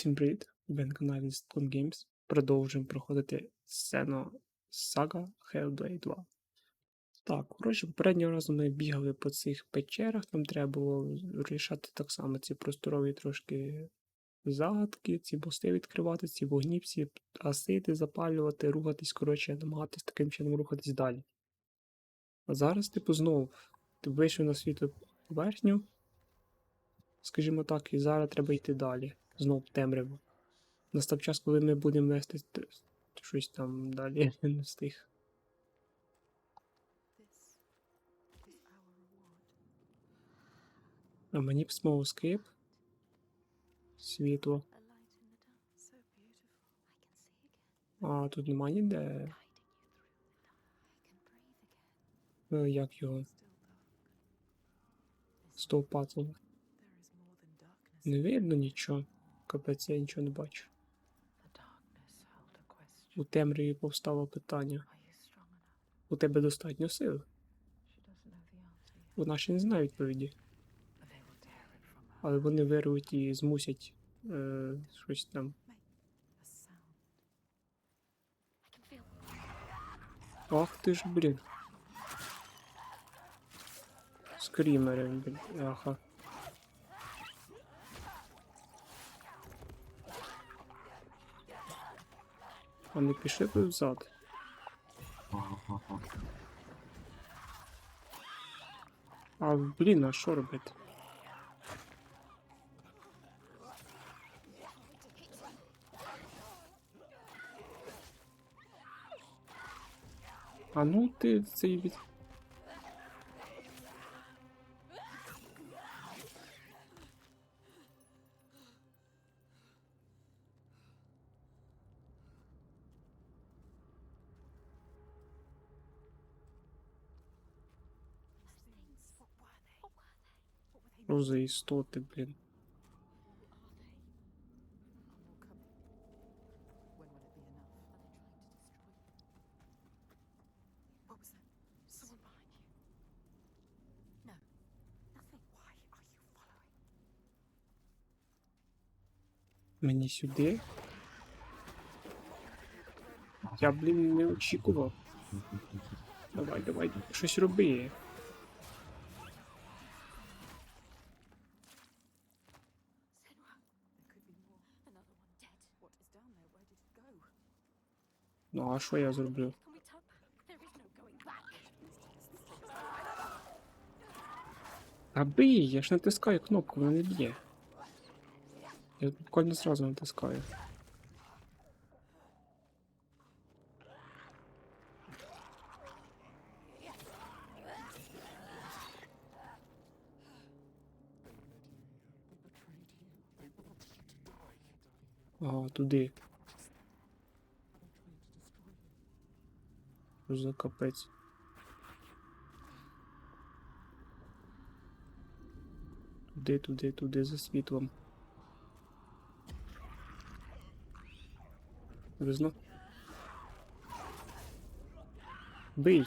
Усім привіт! Ви на каналі Stone Games. Продовжуємо проходити сцену Saga Hellblade 2. Так, коротше, попереднього разу ми бігали по цих печерах, нам треба було рішати так само ці просторові трошки загадки, ці мости відкривати, ці вогні, всі гасити, запалювати, рухатись, коротше, намагатись таким чином рухатись далі. А зараз, типу, знову ти вийшов на світлу поверхню, скажімо так, і зараз треба йти далі. Знов в темряву. Настав час, коли ми будемо вести щось там далі не встиг. А мені б знову скип. Світло. А тут немає ніде. е, Як його? Стовпацл. Не видно нічого. Капець, я нічого не бачу. У темряві повстало питання. У тебе достатньо сил? Вона ще не знає відповіді. Але вони вирвуть і змусять е, щось там. Ах ти ж, блін. Скрімери, блін. Аха. Вони пішли тут взад. А блін, а що робити? А ну ти цей від. Що за істоти, блін. What was that? Someone behind you? No. Nothing. Why are you following? Мені сюди. Я, блін, не очікував. Давай, давай, щось роби. А що я зроблю? Can we turn back? There is no going back. А бий, я ж натискаю кнопку, вона не б'є. Я буквально зразу натискаю. А, туди. За капець? Туди, туди, туди за світлом. Визно. Бий.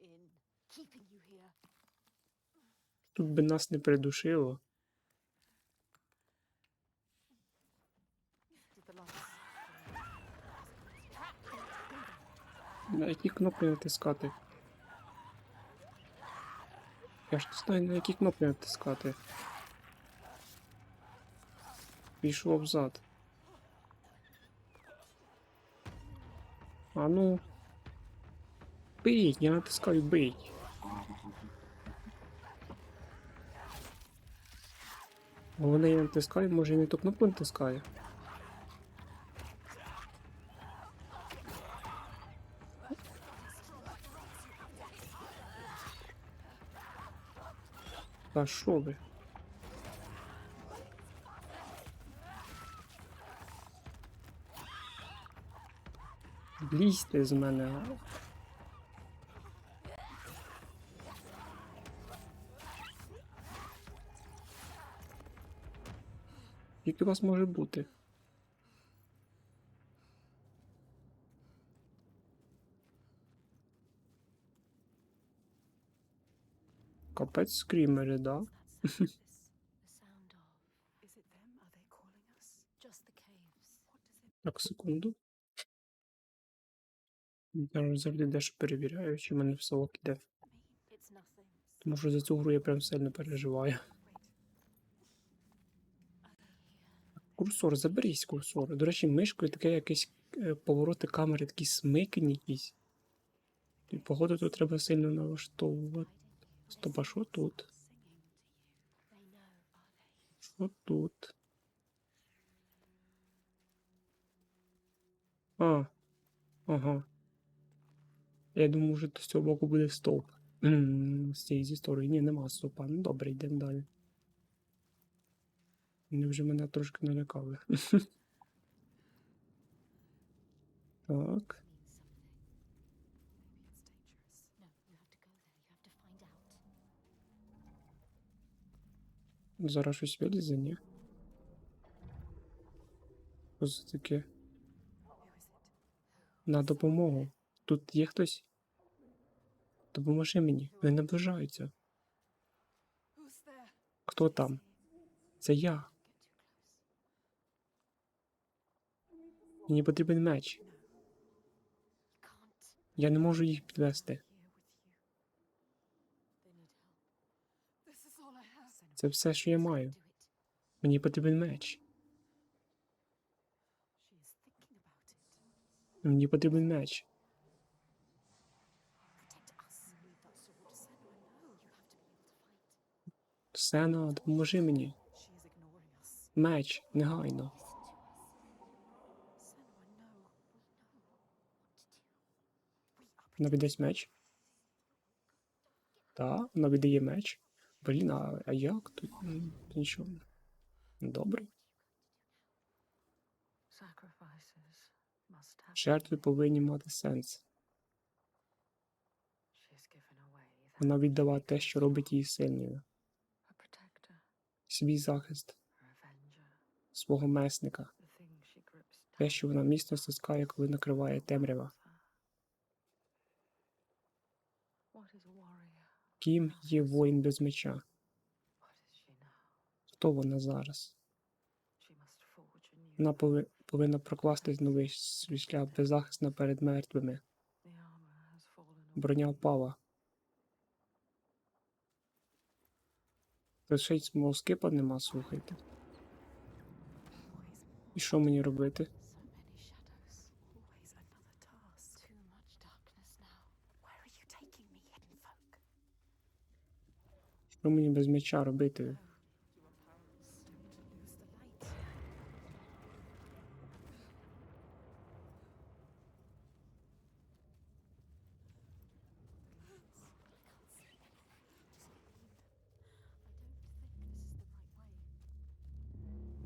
In. Keeping you here. Тут би нас не придушило. Які кнопки натискати? Я ж не знаю, на які кнопки натискати. Пішов взад. А ну. Бий, я натискаю бий. Головне, я натискаю, може я не ту кнопку натискаю. Та шо ви? Блізьте з мене. Як у вас може бути? What does it Так, секунду. Я завжди дещо перевіряю, чи в мене все ок іде. Тому що за цю гру я прям сильно переживаю. Курсор, заберись курсор. До речі, мишкою таке якесь е, повороти камери, такі смикані якісь. І походу тут треба сильно налаштовувати. Стоп, а що тут? А. Ага. Я думаю, може з цього боку буде стовп. З цієї зі сторони. Ні, нема стовпа. Ну добре, йдемо далі. Вони вже мене трошки налякали. Так. Зараз щось вилізе, ні? Що це таке? На допомогу. Тут є хтось? Допоможи мені. Вони наближаються. Хто там? Це я. Мені потрібен меч. Я не можу їх підвести. Це все, що я маю. Мені потрібен меч. Мені потрібен меч. Сена, допоможи мені. Меч, негайно. Вона віддасть меч. Так, вона віддає меч. Блін, а, а як тут? Нічого. Добре. Жертви повинні мати сенс. Вона віддала те, що робить її сильною. Свій захист, свого месника. Те, що вона міцно стискає, коли накриває темрява. Ким є воїн без меча? Хто вона зараз? Вона пови- повинна прокласти новий свій шлях беззахисна перед мертвими. Броня впала. Ще мого скипа нема, слухайте. І що мені робити? Що мені без меча робити?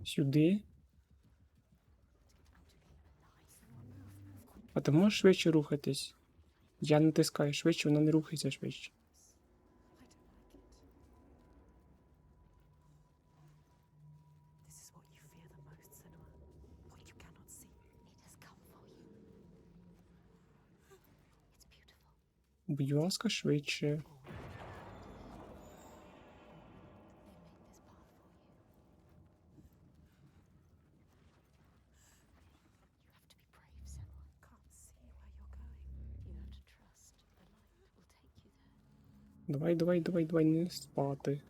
Сюди? А ти можеш швидше рухатись? Я натискаю швидше, вона не рухається швидше. Take you there. Давай, давай, давай, давай, не спати.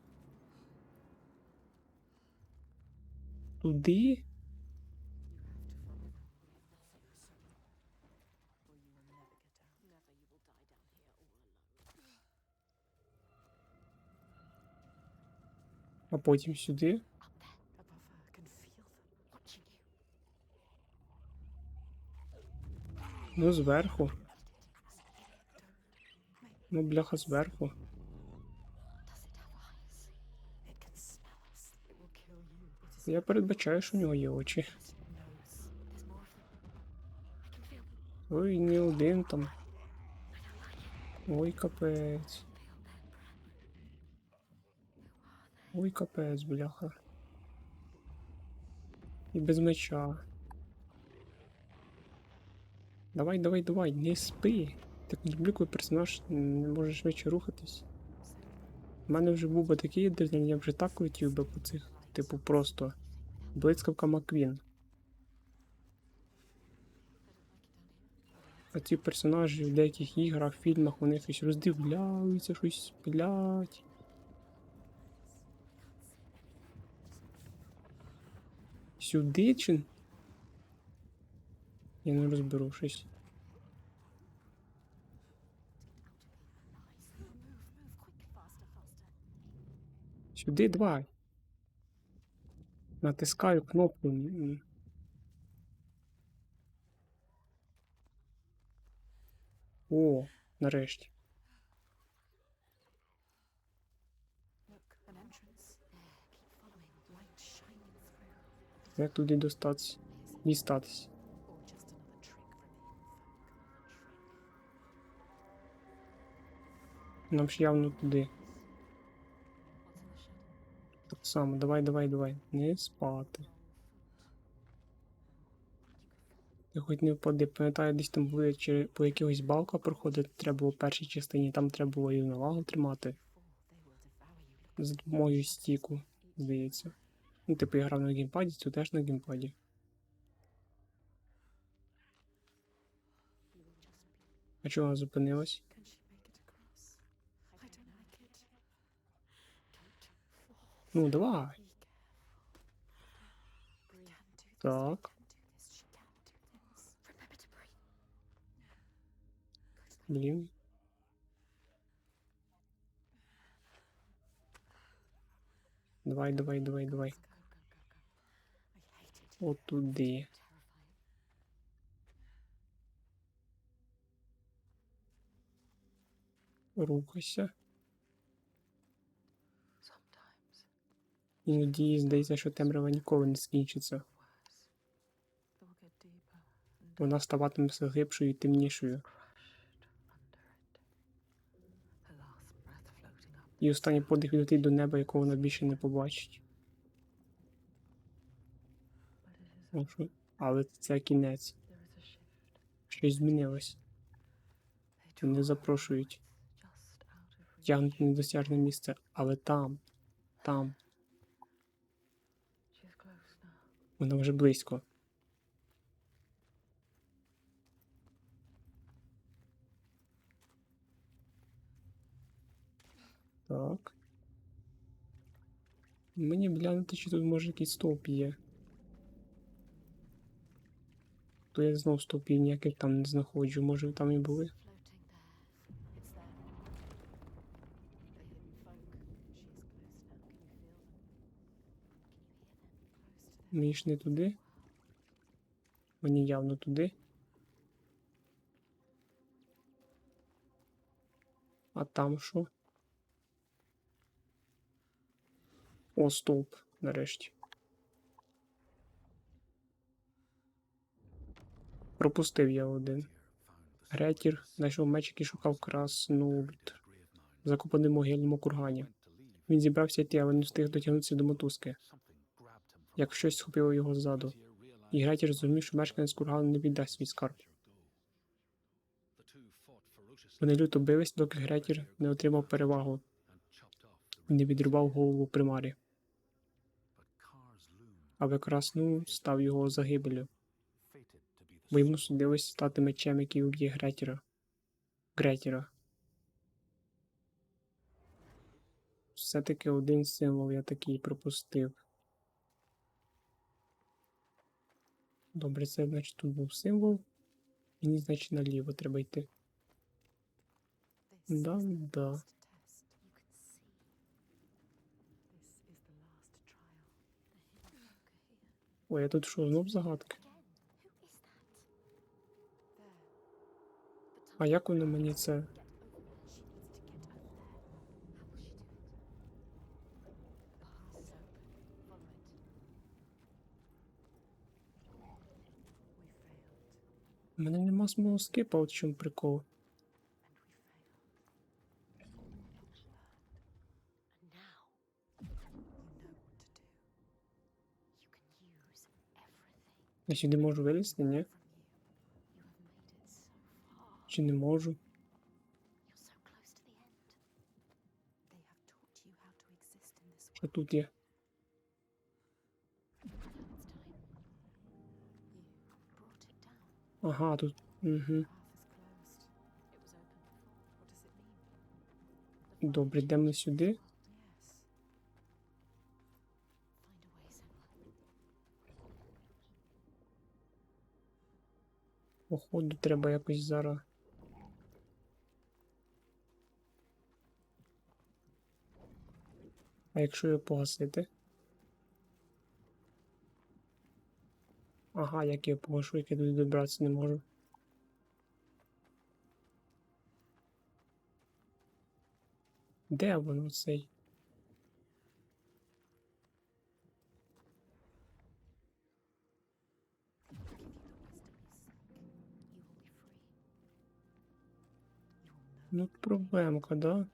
Туди? А потім сюди. Ну, зверху. Ну, бляха, зверху. Я передбачаю, що у нього є очі. Ой, не один там. Ой, капець. Ой, капець, бляха. І без меча. Давай, давай, давай, не спи. Так люблю, коли персонаж не може швидше рухатись. У мене вже був би такий день, я вже так летів би по цих, типу, просто блискавка Маквін. А ці персонажі в деяких іграх, фільмах вони щось роздивляються, щось блять. Сюди чи? Я не розберу щось. Сюди давай. Натискаю кнопку. О, нарешті. Як туди достатись? Дістатись. Нам ж явно туди. Так само, давай, давай, давай. Не спати. Ти хоч не впади, пам'ятаю, десь там були чи по якихось балках проходити, треба було в першій частині, там треба було рівновагу тримати Before they will devour you. Look з допомогою стіку, здається. Ну, типу, я грав на геймпаді, це теж на геймпаді. А чого зупинилась? Ну, давай. Так. Блін. Давай, давай, давай, давай. Go, go, go, go. I hate it. От туди. Terrifying. Рухайся. Іноді здається, що темрява ніколи не скінчиться. Вона ставатиме все глибшою і темнішою. І останній подих відлетить до неба, якого вона більше не побачить. Що? Але це кінець. Щось змінилось. Вони запрошують. Тягнуть недосяжне місце, але там, там, вона вже близько. Так. Мені глянути, чи тут може якийсь стовп є. То я знов стовпів ніяких там не знаходжу, може там і були. Мені ж не туди. Мені явно туди. А там що? О, стовп, нарешті. Пропустив я один. Гретір знайшов меч, який шукав краснульт, закопаний могильному кургані. Він зібрався йти, але не встиг дотягнутися до мотузки, як щось схопило його ззаду. І Гретір зрозумів, що мешканець кургану не віддасть свій скарб. Вони люто бились, доки Гретір не отримав перевагу і не відрубав голову примарі. Але красну став його загибелю, бо йому судилось стати мечем, який уб'є Гретіра. Гретіра. Все-таки один символ я такий пропустив. Добре, це значить тут був символ. Мені, значить, наліво треба йти. Да, да. Ой, а тут що, знов загадки? Open. Follow it. We failed. У мене нема смого скипа, от в чому прикол. Я сюди можу вилізти, ні? Exist in this Що тут down. Ага, тут. Угу. Добре, йдемо сюди. Походу, треба якось зараз. А якщо його погасити? Ага, як я погашу, як я туди добратися не можу. Де воно цей? If you give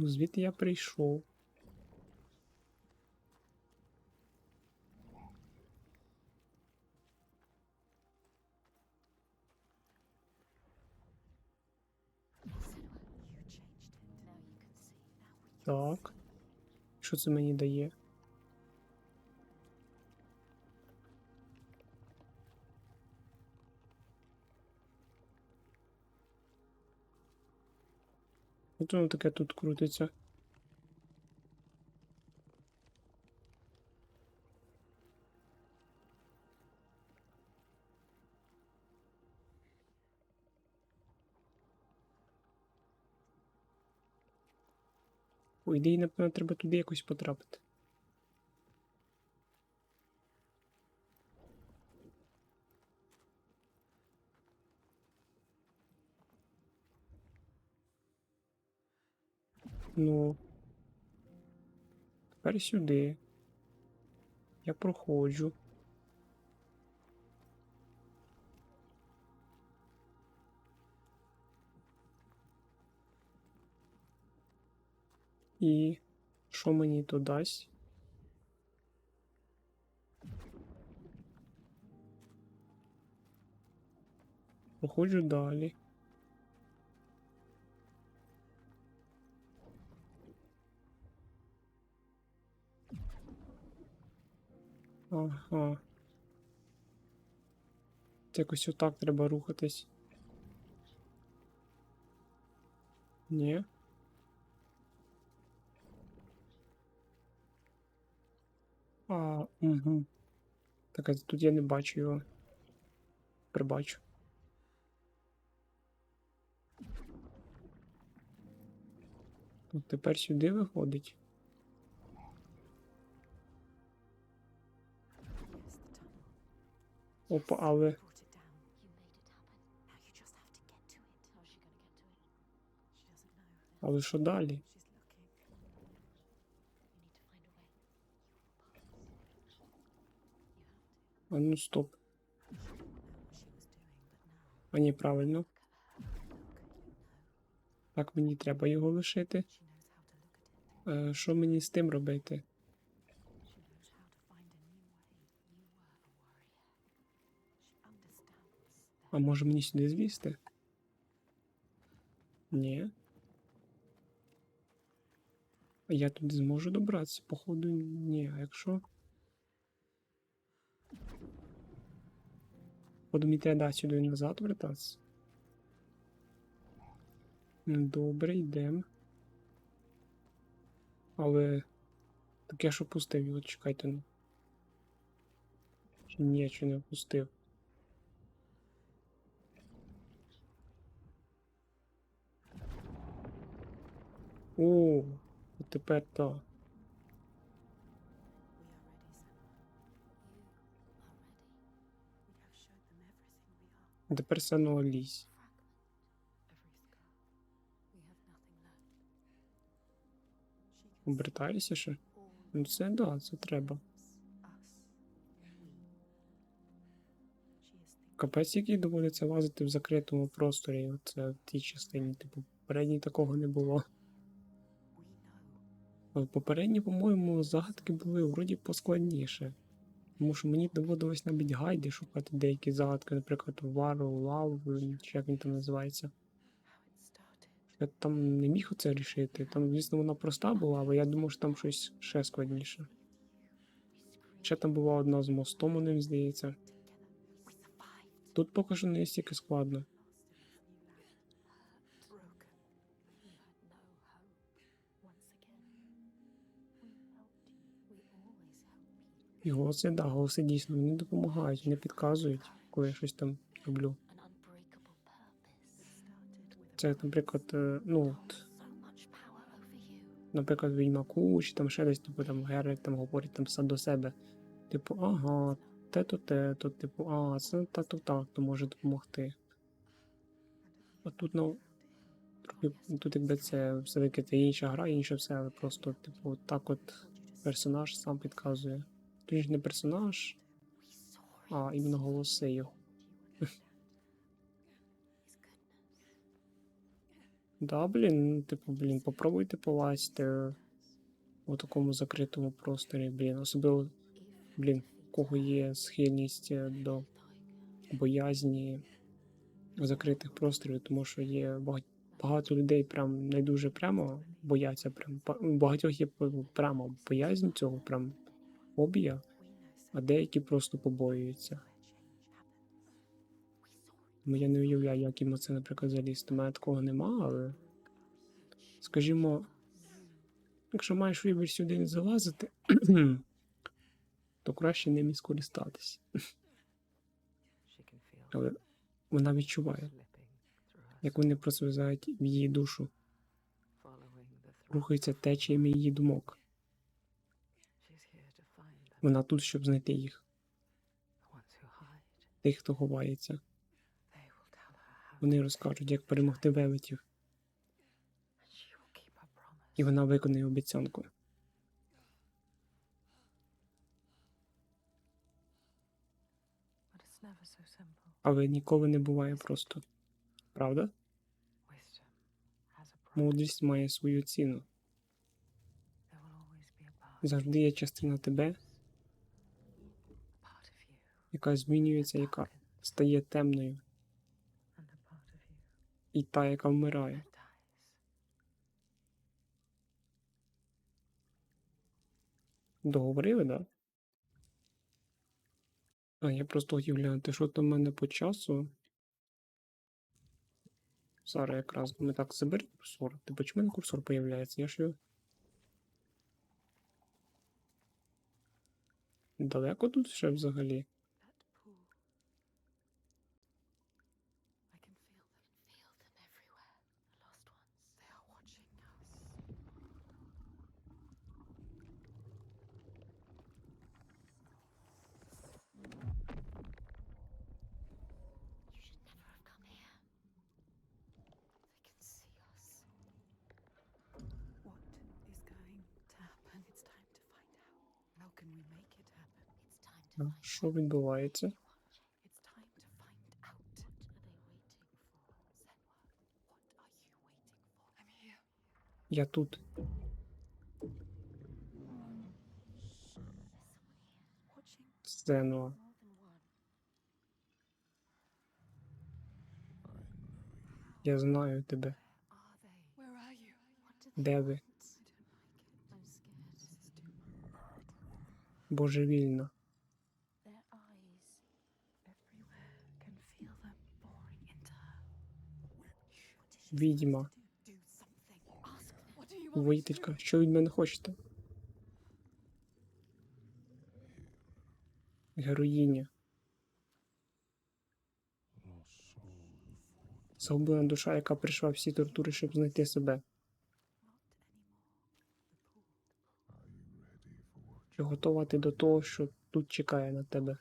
Ну, звідти я прийшов. Так. Що це мені дає? От воно таке тут крутиться. По ідеї, напевно, треба туди якось потрапити. Ну. Тепер сюди. Я проходжу. І що мені то дасть? Проходжу далі. Ага. Це якось отак треба рухатись. Ні. А, угу. Так, а тут я не бачу його. Прибачу. Тут тепер сюди виходить. Will pass. You have to. А ну стоп. А ні, правильно. Так мені треба його лишити. Е, що мені з тим робити? А може мені сюди звісти? Ні. А я туди зможу добратися? Походу, ні. А якщо. Походу, мені треба сюди назад вертатися. Добре, йдемо. Але. Так я ж опустив його, чекайте. ну. Чи ні, чи не опустив. Everything we are. Тепер сено лізь. Обертаюся ще? Ну це да, це треба. Капець, який доводиться лазити в закритому просторі. Це в тій частині, типу, попередній такого не було. А в попередній, по-моєму, загадки були вроді поскладніше. Тому що мені доводилось навіть гайди шукати деякі загадки, наприклад, Вару, Лав, чи як він там називається. Я там не міг оце рішити. Там, звісно, вона проста була, але я думав, що там щось ще складніше. Ще там була одна з мостом, у ним здається. Тут поки що не стільки складно. І голоси, да, голоси дійсно мені допомагають, не підказують, коли я щось там роблю. Це, наприклад, е, ну, от, наприклад, Відьмаку, чи там ще десь, типу, там Геральт там говорить там сам до себе. Типу, ага, те то те, то, типу, а, це та то так, то може допомогти. А тут, ну, тут якби це все-таки інша гра, інше все, але просто, типу, так от персонаж сам підказує. Тут не персонаж, а іменно голоси його. Да, блін, ну, типу, блін, попробуйте полазити у такому закритому просторі, блін. Особливо, блін, у кого є схильність е, до боязні закритих просторів, тому що є багато людей прям не дуже прямо бояться. Прям багатьох є прямо боязнь цього, прям фобія, а деякі просто побоюються. Ну, я не уявляю, як їм це, наприклад, залізти. У мене такого нема, але. Скажімо, якщо маєш вибір сюди не залазити, то краще ним і скористатись. Але вона відчуває, як вони просвизають в її душу, рухаються течіями її думок. Вона тут, щоб знайти їх, тих, хто ховається. Вони розкажуть, як перемогти велетів, і вона виконає обіцянку. Але ніколи не буває просто. Правда? Мудрість має свою ціну. Завжди є частина тебе, яка змінюється, яка стає темною, і та, яка вмирає. Договорили, да? А, я просто хотів глянути, що там в мене по часу. Зараз якраз ми так забери курсор. Ти в мене курсор появляється? Я ж його. Далеко тут ще взагалі? I'm here. Я тут. Сцену. Я знаю тебе. are they? Where to Воїтелька, що від мене хочете? Героїня. Загублена душа, яка прийшла всі тортури, щоб знайти себе. Чи готова ти до того, що тут чекає на тебе?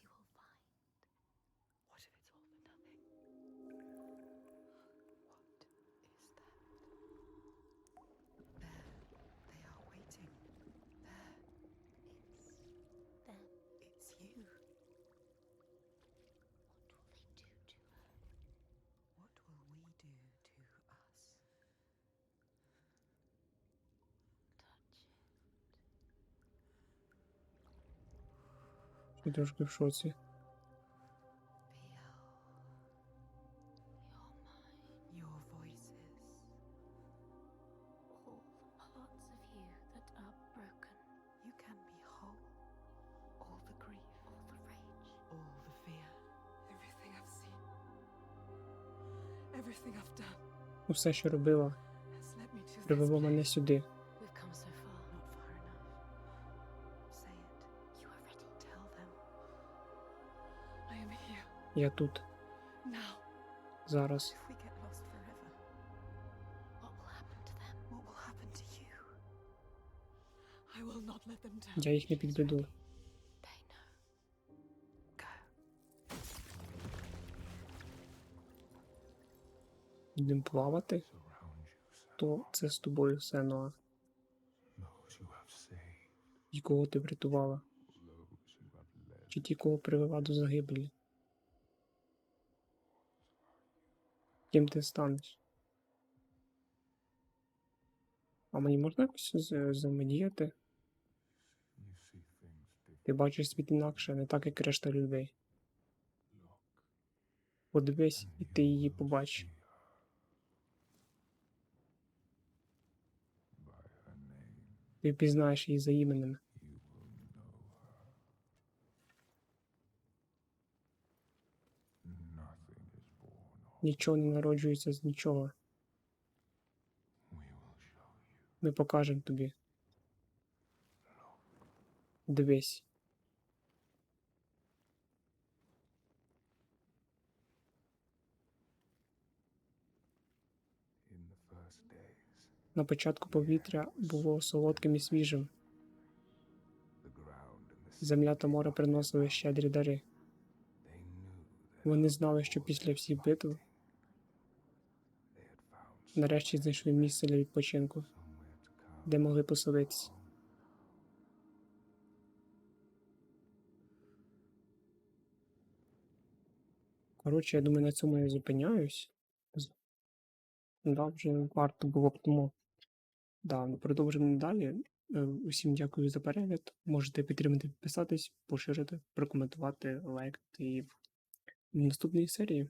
Everything I've done Усе, що робила, привело мене сюди. Let them down. Я їх не підведу. Йдемо плавати, то це з тобою все, Ноа. І кого ти врятувала, чи ті, кого привела до загибелі. Ким ти станеш? А мені можна якось з- взаємодіяти? You see things Ти бачиш світ інакше, не так, як решта людей. Подивись, і ти її побачиш. Ти пізнаєш її за іменем. Нічого не народжується з нічого. Ми покажемо тобі. Дивись. На початку повітря було солодким і свіжим. Земля та море приносили щедрі дари. Вони знали, що після всіх битв нарешті знайшли місце для відпочинку, де могли поселитися. Коротше, я думаю, на цьому я зупиняюсь. Да, вже варто було б тому. Да, продовжимо далі. Е, Усім дякую за перегляд. Можете підтримати, підписатись, поширити, прокоментувати, лайкати і в наступній серії.